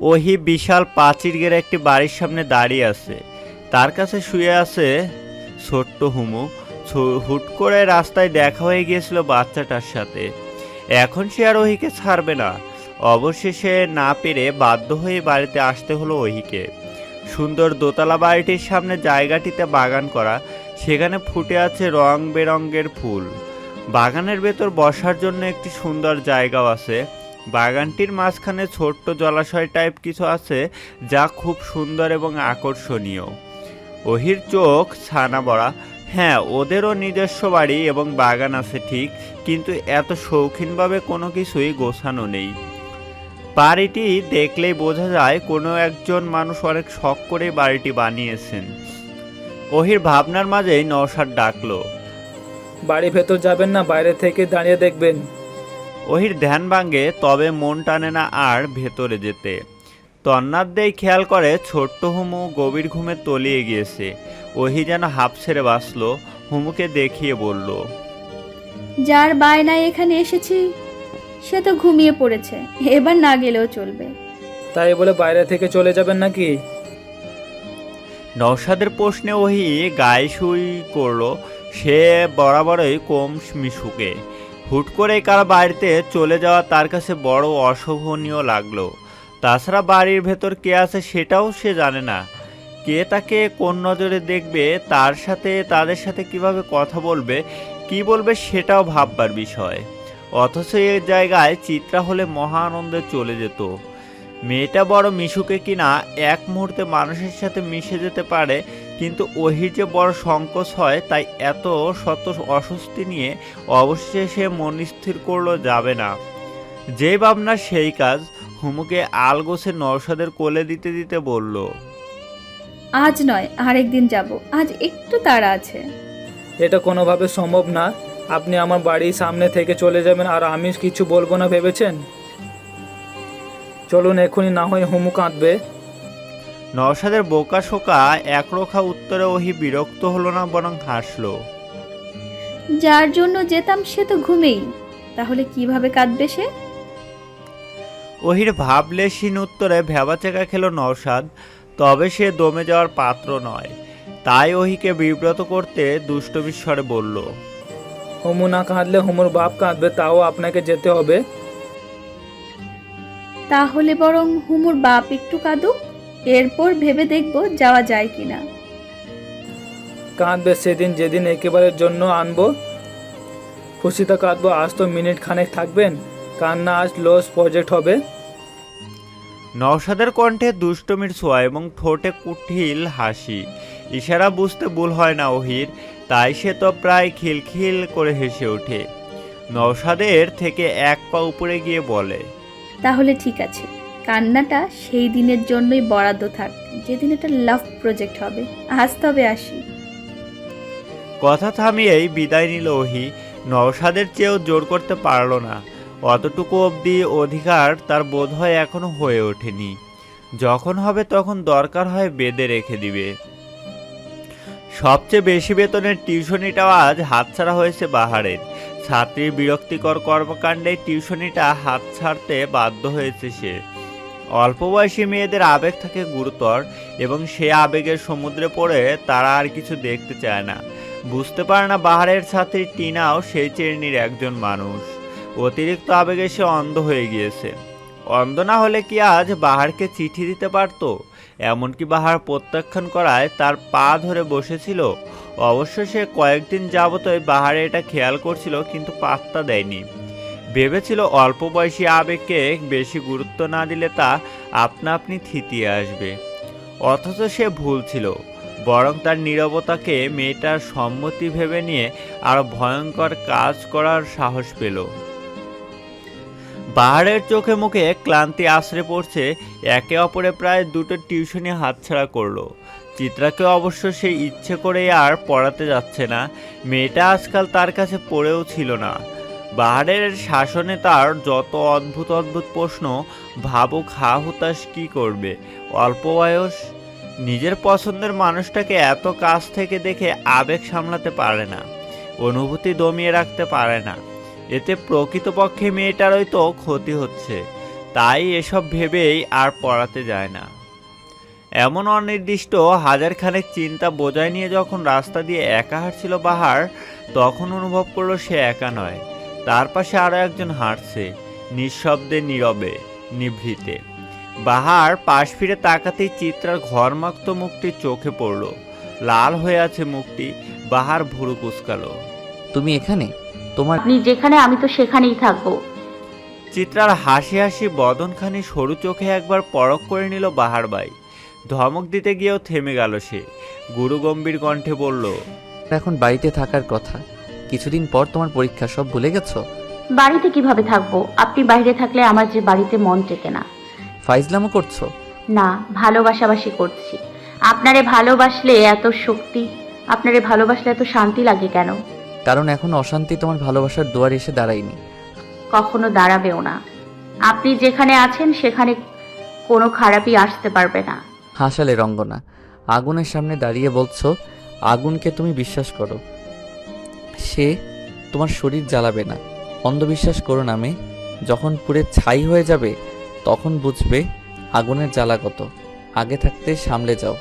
ওহি বিশাল পাঁচির গেরে একটি বাড়ির সামনে দাঁড়িয়ে আছে। তার কাছে শুয়ে আছে ছোট্ট হুমু। হুট করে রাস্তায় দেখা হয়ে গিয়েছিল বাচ্চাটার সাথে। এখন সে আর ওহিকে ছাড়বে না। অবশেষে না পেরে বাধ্য হয়ে বাড়িতে আসতে হলো ওহিকে। সুন্দর দোতলা বাড়িটির সামনে জায়গাটিতে বাগান করা। সেখানে ফুটে আছে রং বেরঙের ফুল। বাগানের ভেতর বসার জন্য একটি সুন্দর জায়গাও আছে। বাগানটির মাঝখানে ছোট্ট জলাশয় টাইপ কিছু আছে যা খুব সুন্দর এবং আকর্ষণীয়। ওহির চোখ ছানা বড়া। হ্যাঁ ওদেরও নিজস্ব বাড়ি এবং বাগান আছে ঠিক, কিন্তু এত শৌখিনভাবে কোনো কিছুই গোছানো নেই। বাড়িটি দেখলেই বোঝা যায় কোনো একজন মানুষ অনেক শখ করে বাড়িটি বানিয়েছেন। ওহির ভাবনার মাঝেই নওশাদ ডাকলো বাড়ি ভেতর যাবেন না, বাইরে থেকে দাঁড়িয়ে দেখবেন। ওহির ধ্যান ভাঙে তবে মন টানে না আর ভেতরে যেতে। তন্নার দেই খেয়াল করে ছোট্ট হুমু গভীর ঘুমে তলিয়ে গিয়েছে। ওহি যেন হাফ ছেড়ে বাঁচলো হুমুকে দেখিয়ে বলল যার বায়নায় এখানে এসেছি সে তো ঘুমিয়ে পড়েছে এবার না গেলেও চলবে। তাই বলে বাইরে থেকে চলে যাবেন নাকি? নওশাদের প্রশ্নে ওহি গায়ে শুই করল সে বরাবরই কম মিশুকে। হুট করে কার বাড়িতে চলে যাওয়া তার কাছে বড় অশোভনীয় লাগল। তাছাড়া বাড়ির ভেতর কে আছে সেটাও সে জানে না। কে তাকে কোন নজরে দেখবে, তার সাথে, তাদের সাথে কীভাবে কথা বলবে, কি বলবে সেটাও ভাববার বিষয়। অথচ এ জায়গায় চিত্রা হলে মহা আনন্দে চলে যেত। মেয়েটা বড় মিশুকে কিনা এক মুহূর্তে মানুষের সাথে মিশে যেতে পারে কিন্তু ওহির যে বড় সংকোচ হয় তাই এত শত অস্বস্তি নিয়ে অবশেষে সে মন স্থির করল যাবে না। যে ভাবনা সেই কাজ হুমুকে আলগোছে নরসাদের কোলে দিতে দিতে বলল আজ নয় আরেকদিন যাব আজ একটু তাড়া আছে। এটা কোনোভাবে সম্ভব না। আপনি আমার বাড়ির সামনে থেকে চলে যাবেন আর আমি কিছু বলব না ভেবেছেন? চলুন এখনই না হয় হুমু কাঁদবে নরসাদের বোকা শোকা একরোখা উত্তরে ওহি বিরক্ত হলো না বরং হাসলো। যার জন্য যেতাম সে তো ঘুমেই তাহলে কীভাবে কাঁদবে সে? ওহির ভাবলেশীন উত্তরে ভেবাচেকা খেলো নওশাদ তবে সে দমে যাওয়ার পাত্র নয়। তাই ওহিকে বিব্রত করতে দুষ্টবিস্বরে বলল হুমু না কাঁদলে হুমুর বাপ কাঁদবে তাও আপনাকে যেতে হবে। তাহলে বরং হুমুর বাপ একটু কাঁদুক। এরপর ভেবে দেখব যাওয়া যায় কিনা। কাঁদবে সেদিন যেদিন একেবারের জন্য আনব। খুশিতে কাঁদবো আজ তো মিনিট খানেক থাকবেন। কান্না আজ লস প্রজেক্ট হবে। নওশাদের কণ্ঠে দুষ্টমির ছোঁয়া এবং ঠোঁটে কুঠিল হাসি। ইশারা বুঝতে ভুল হয় না ওহির তাই সে তো প্রায় খিলখিল করে হেসে ওঠে। নওশাদের থেকে এক পা উপরে গিয়ে বলে তাহলে ঠিক আছে। কান্নাটা সেই দিনের জন্যই বরাদ্দ থাক। যেদিন এটা লাভ প্রজেক্ট হবে। আজ তবে আসি। কথা থামিয়েই বিদায় নিল ওহি। নওশাদের চেয়েও জোর করতে পারল না। অতটুকু অবধি অধিকার তার বোধ হয় এখনও হয়ে ওঠেনি। যখন হবে তখন দরকার হয় বেঁধে রেখে দিবে। সবচেয়ে বেশি বেতনের টিউশনিটাও আজ হাতছাড়া হয়েছে বাহারের। ছাত্রীর বিরক্তিকর কর্মকাণ্ডে টিউশনিটা হাত ছাড়তে বাধ্য হয়েছে সে। অল্প বয়সী মেয়েদের আবেগ থাকে গুরুতর এবং সে আবেগের সমুদ্রে পড়ে তারা আর কিছু দেখতে চায় না। বুঝতে পারে না বাহারের ছাত্রী টিনাও সেই শ্রেণির একজন মানুষ। অতিরিক্ত আবেগে সে অন্ধ হয়ে গিয়েছে। অন্ধ না হলে কি আজ বাহারকে চিঠি দিতে পারতো? এমনকি বাহার প্রত্যাখ্যান করায় তার পা ধরে বসেছিল। অবশ্য সে কয়েকদিন যাবতই বাহারে এটা খেয়াল করছিল কিন্তু পাত্তা দেয়নি। ভেবেছিল অল্প বয়সী আবেগকে বেশি গুরুত্ব না দিলে তা আপনা আপনি থিতিয়ে আসবে। অথচ সে ভুল ছিল। বরং তার নীরবতাকে মেয়েটার সম্মতি ভেবে নিয়ে আরও ভয়ঙ্কর কাজ করার সাহস পেল। বাহারের চোখে মুখে ক্লান্তি আশ্রে পড়ছে, একে অপরে প্রায় দুটো টিউশনি হাতছাড়া করল। চিত্রাকে অবশ্য সে ইচ্ছে করে আর পড়াতে যাচ্ছে না। মেয়েটা আজকাল তার কাছে পড়েও ছিল না। বাহারের শাসনে তার যত অদ্ভুত অদ্ভুত প্রশ্ন, ভাবুক হা হুতাশ কি করবে? অল্প বয়স? নিজের পছন্দের মানুষটাকে এত কাছ থেকে দেখে আবেগ সামলাতে পারে না, অনুভূতি দমিয়ে রাখতে পারে না। এতে প্রকৃতপক্ষে মেয়েটারই তো ক্ষতি হচ্ছে, তাই এসব ভেবেই আর পড়াতে যায় না। এমন অনির্দিষ্ট হাজারখানেক চিন্তা বোঝায় নিয়ে যখন রাস্তা দিয়ে একা হাঁটছিল বাহার, তখন অনুভব করল সে একা নয়। তার পাশে আরও একজন হাঁটছে নিঃশব্দে নীরবে নিভৃতে। বাহার পাশ ফিরে তাকাতেই চিত্রার ঘরমাক্ত মুখটি চোখে পড়ল। লাল হয়ে আছে মুখটি বাহার ভুরু কুচকালো। তুমি এখানে? তোমার আপনি যেখানে আমি তো সেখানেই থাকব। চিত্রার হাসি হাসি বদনখানি সরু চোখে একবার পরখ করে নিল বাহার বাই ধমক দিতে গিয়েও থেমে গেল সে। গুরু গম্ভীর কণ্ঠে বলল এখন বাড়িতে থাকার কথা। কিছুদিন পর তোমার পরীক্ষা সব ভুলে গেছো? বাড়িতে কীভাবে থাকব? আপনি বাইরে থাকলে আমার যে বাড়িতে মন টেকে না। ফাইজলামো করছ? না ভালোবাসাবাসি করছি। আপনারে ভালোবাসলে এত শক্তি আপনারে ভালোবাসলে এত শান্তি লাগে কেন? কারণ এখন অশান্তি তোমার ভালোবাসার দুয়ার এসে দাঁড়ায়নি। কখনো দাঁড়াবেও না। আপনি যেখানে আছেন সেখানে কোনো খারাপই আসতে পারবে না। হাসালে রঙ্গনা আগুনের সামনে দাঁড়িয়ে বলছো আগুনকে তুমি বিশ্বাস করো। সে তোমার শরীর জ্বালাবে না। অন্ধবিশ্বাস করো না মেয়ে। যখন পুড়ে ছাই হয়ে যাবে তখন বুঝবে আগুনের জ্বালা কত। আগে থাকতে সামলে যাও।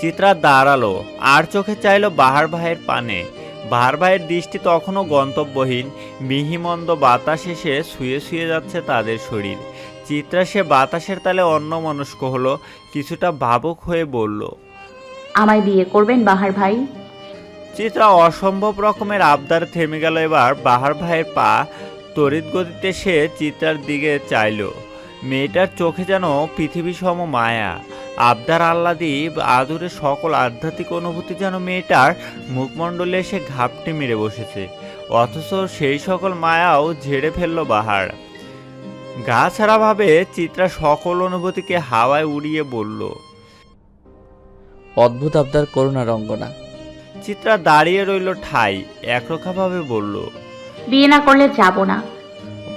চিত্রা দাঁড়াল আর চোখে চাইলো বাহার ভাইয়ের পানে। বাহার ভাইয়ের দৃষ্টি তখনও গন্তব্যহীন। মিহিমন্দ বাতাস এসে শুয়ে শুয়ে যাচ্ছে তাদের শরীর। চিত্রা সে বাতাসের তালে অন্য মনস্ক হলো কিছুটা ভাবুক হয়ে বলল আমায় বিয়ে করবেন বাহার ভাই? চিত্রা অসম্ভব রকমের আবদার থেমে গেল এবার। বাহার ভাইয়ের পা তড়িৎ গতিতে সে চিত্রার দিকে চাইল। মেয়েটার চোখে যেন পৃথিবী সম মায়া। আবদার আহ্লাদি, আদুরে সকল আধ্যাত্মিক অনুভূতি যেন মেয়েটার মুখমণ্ডলে এসে ঘাপটি মেরে বসেছে। অথচ সেই সকল মায়াও ঝেড়ে ফেলল বাহার। গা ছাড়াভাবে চিত্রা সকল অনুভূতিকে হাওয়ায় উড়িয়ে বলল, অদ্ভুত আবদার করো না রঙ্গনা। চিত্রা দাঁড়িয়ে রইল ঠাই একরকমভাবে বলল বিয়ে না করলে যাব না।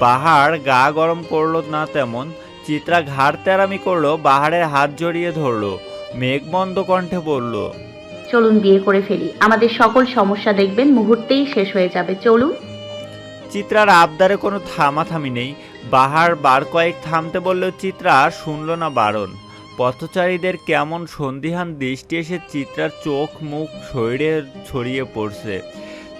বাহার গা গরম করল না তেমন চিত্রা ঘাড় তেরামি করল বাহারের হাত জড়িয়ে ধরলো মেঘবন্ধ কণ্ঠে বলল চলুন বিয়ে করে ফেলি আমাদের সকল সমস্যা দেখবেন মুহূর্তেই শেষ হয়ে যাবে চলুন? চিত্রার আবদারে কোনো থামাথামি নেই বাহার বার কয়েক থামতে বললেও চিত্রা শুনল না বারণ। পথচারীদের কেমন সন্দিহান দৃষ্টি এসে চিত্রার চোখ, মুখ শরীরে ছড়িয়ে পড়ছে।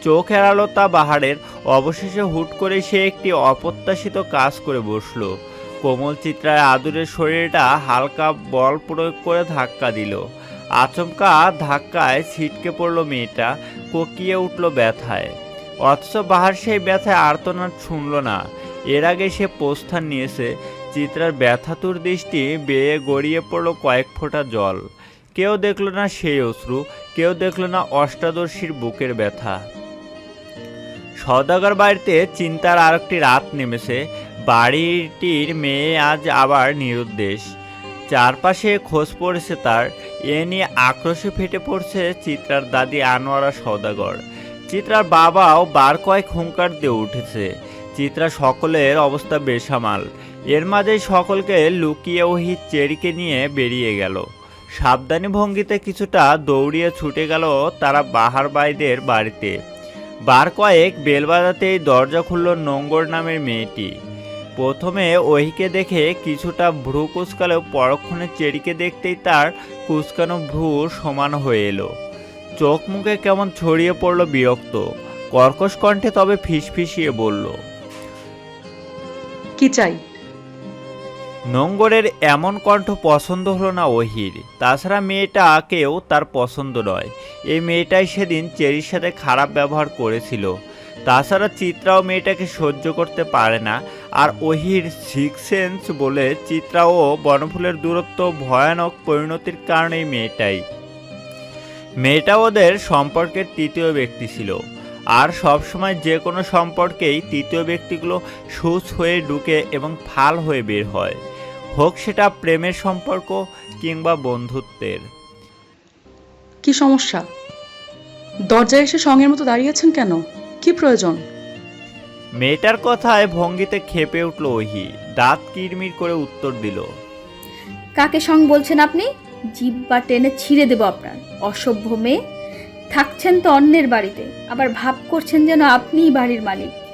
চোখ এড়ালো তা বাহারের। অবশেষে হুট করে সে একটি অপ্রত্যাশিত কাজ করে বসল। কোমল চিত্রায় আদুরের শরীরটা হালকা বল প্রয়োগ করে ধাক্কা দিল। আচমকা ধাক্কায় ছিটকে পড়ল মেয়েটা, কোকিয়ে উঠল ব্যথায়। অথচ বাহার সেই ব্যথায় আর্তনাদ শুনল না। এর আগে সে প্রস্থান নিয়েছে। চিত্রার ব্যথাতুর দৃষ্টি বেয়ে গড়িয়ে পড়ল কয়েক ফোঁটা জল। কেউ দেখল না সেই অশ্রু, কেউ দেখল না অষ্টাদর্শীর বুকের ব্যথা। সদাগর বাড়িতে চিন্তার আর একটি রাত নেমেছে। বাড়িটির মেয়ে আজ আবার নিরুদ্দেশ। চারপাশে খোঁজ পড়েছে তার। এ নিয়ে আক্রোশে ফেটে পড়ছে চিত্রার দাদি আনোয়ারা সদাগর চিত্রার বাবাও বার কয়েক হুঙ্কার দিয়ে উঠেছে। চিত্রা সকলের অবস্থা বেসামাল। এর মাঝেই সকলকে লুকিয়ে ওহি চেরিকে নিয়ে বেরিয়ে গেল। সাবধানী ভঙ্গিতে কিছুটা দৌড়িয়ে ছুটে গেল তারা বাহার বাইদের বাড়িতে। বার কয়েক বেল বাজাতেই দরজা খুলল নোঙ্গর নামের মেয়েটি। প্রথমে ওহিকে দেখে কিছুটা ভ্রু কুচকালেও পরক্ষণে চেরিকে দেখতেই তার কুচকানো ভ্রু সমান হয়ে এলো। চোখ মুখে কেমন ছড়িয়ে পড়ল বিরক্ত। কর্কশ কণ্ঠে তবে ফিসফিসিয়ে বলল, কি চাই? নোঙ্গরের এমন কণ্ঠ পছন্দ হলো না ওহির। তাছাড়া মেয়েটা মেয়েটাকেও তার পছন্দ নয়। এই মেয়েটাই সেদিন চেরির সাথে খারাপ ব্যবহার করেছিল। তাছাড়া চিত্রাও মেয়েটাকে সহ্য করতে পারে না। আর ওহির সিক্স সেন্স বলে চিত্রা ও বনফুলের দূরত্ব, ভয়ানক পরিণতির কারণেই মেয়েটাই। মেয়েটা ওদের সম্পর্কের তৃতীয় ব্যক্তি ছিল। আর সবসময় যে কোনো সম্পর্কেই তৃতীয় ব্যক্তিগুলো সুচ হয়ে ঢুকে এবং ফাল হয়ে বের হয়। হোক সেটা প্রেমের সম্পর্ক কিংবা বন্ধুত্বের। কি সমস্যা? দরজায় এসে সঙ্গের মতো দাঁড়িয়েছেন কেন? কি প্রয়োজন? মেয়েটার কথায় ভঙ্গিতে খেপে উঠল ওহি দাঁত কিরমির করে উত্তর দিল। কাকে সং বলছেন আপনি? জিব্বা টেনে ছিঁড়ে দেবো আপনার। অসভ্য মেয়ে। থাকছেন তো অন্যের বাড়িতে। আবার ভাব করছেন যেন আপনিই বাড়ির মালিক।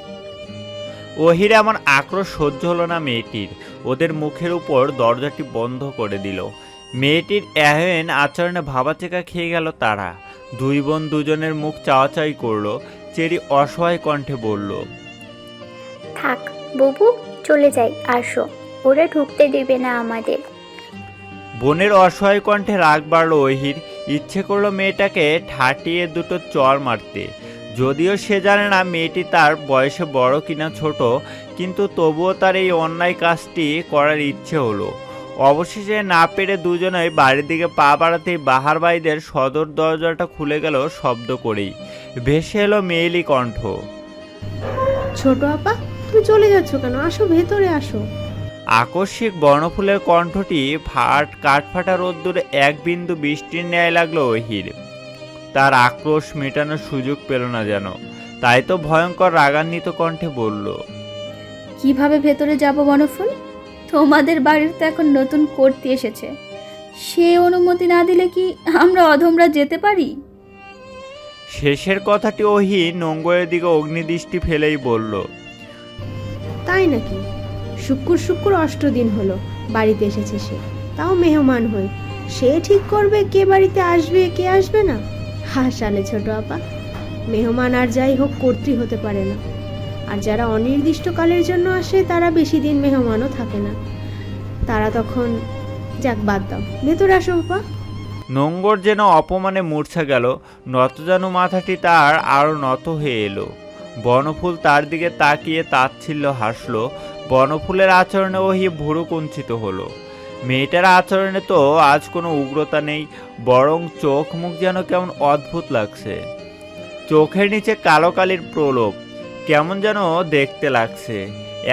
ওহির এমন আক্রোশ সহ্য হলো না মেয়েটির। ওদের মুখের উপর দরজাটি বন্ধ করে দিল। মেয়েটির এহেন আচরণে ভাবাচেকা খেয়ে গেল তারা। দুই বোন দুজনের মুখ চাওয়াচাই করল চেরি অসহায় কণ্ঠে বলল থাক বুবু চলে যাই আসো। ওরা ঢুকতে দেবে না আমাদের। বোনের অসহায় কণ্ঠে রাগ বাড়লো ওহির। ইচ্ছে করল মেয়েটাকে ঠাটিয়ে দুটো চর মারতে। যদিও সে জানে না মেয়েটি তার বয়সে বড় কিনা ছোট কিন্তু তবুও তার এই অন্যায় কাজটি করার ইচ্ছে হলো। অবশেষে না পেরে দুজনেই বাড়ির দিকে পা বাড়াতেই বাহার বাইদের সদর দরজাটা খুলে গেল শব্দ করেই। ভেসে এলো মেয়েলি কণ্ঠ। ছোট আপা তুমি চলে যাচ্ছ কেন? আসো ভেতরে আসো। আকস্মিক বর্ণফুলের কণ্ঠটি ফাট কাঠফাটা রোদ্দুরে এক বিন্দু বৃষ্টির ন্যায় লাগল ওহির। তার আক্রোশ মেটানোর সুযোগ পেল না যেন। তাই তো ভয়ঙ্কর রাগান্বিত কণ্ঠে বলল কীভাবে ভেতরে যাব বনফুল? তোমাদের বাড়ির তো এখন নতুন করতে এসেছে। সে অনুমতি না দিলে কি আমরা অধমরা যেতে পারি? শেষের কথাটি ওহি নোঙ্গরের দিকে অগ্নিদৃষ্টি ফেলেই বলল তাই নাকি? শুক্র শুক্র অষ্টদিন হলো বাড়িতে এসেছে সে। তাও মেহমান হয়ে। সে ঠিক করবে কে বাড়িতে আসবে কে আসবে না? হাসালে ছোট আপা। মেহমান আর যাই হোক কর্তৃ হতে পারে না। আর যারা অনির্দিষ্টকালের জন্য আসে, তারা বেশি দিন মেহমানও থাকে না। তারা তখন, যাক, বাদ দাও। ভেতরে আসো, আপা। নোঙ্গর যেন অপমানে মূর্ছা গেল নত নতজানু মাথাটি তার আরও নত হয়ে এলো। বনফুল তার দিকে তাকিয়ে তাচ্ছিল্য হাসলো, বনফুলের আচরণে ওহি ভুরু কুঞ্চিত হলো। মেয়েটার আচরণে তো আজ কোনো উগ্রতা নেই, বরং চোখ মুখ যেন কেমন অদ্ভুত লাগছে। চোখের নিচে কালো কালির প্রলোভ, কেমন যেন দেখতে লাগছে।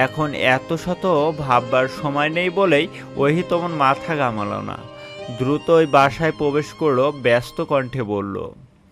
এখন এত শত ভাববার সময় নেই বলেই ওহি তেমন মাথা ঘামালো না। দ্রুত ওই বাসায় প্রবেশ করল, ব্যস্ত কণ্ঠে বলল